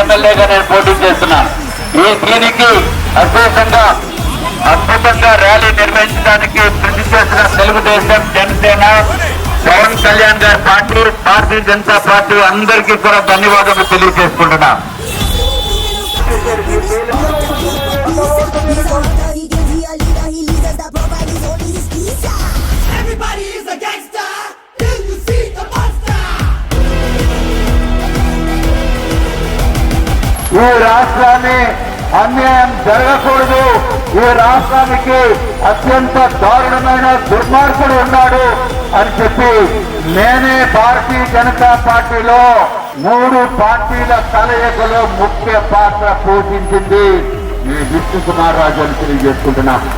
ఎమ్మెల్యేగా నేను పోటీ చేస్తున్నాను. ఈ దీనికి అద్భుతంగా అద్భుతంగా ర్యాలీ నిర్వహించడానికి కృషి చేసిన తెలుగుదేశం జనసేన పవన్ కళ్యాణ్ గారి పార్టీ భారతీయ జనతా పార్టీ అందరికీ కూడా ధన్యవాదాలు తెలియజేసుకుంటున్నా ఈ రాష్ట్రాన్ని అన్యాయం జరగకూడదు. ఈ రాష్ట్రానికి అత్యంత దారుణమైన దుర్మార్గుడు ఉన్నాడు అని చెప్పి నేనే భారతీయ జనతా పార్టీలో మూడు పార్టీల కలయికలో ముఖ్య పాత్ర పోషించింది. నేను విష్ణు కుమార్ రాజు అని తెలియజేసుకుంటున్నాను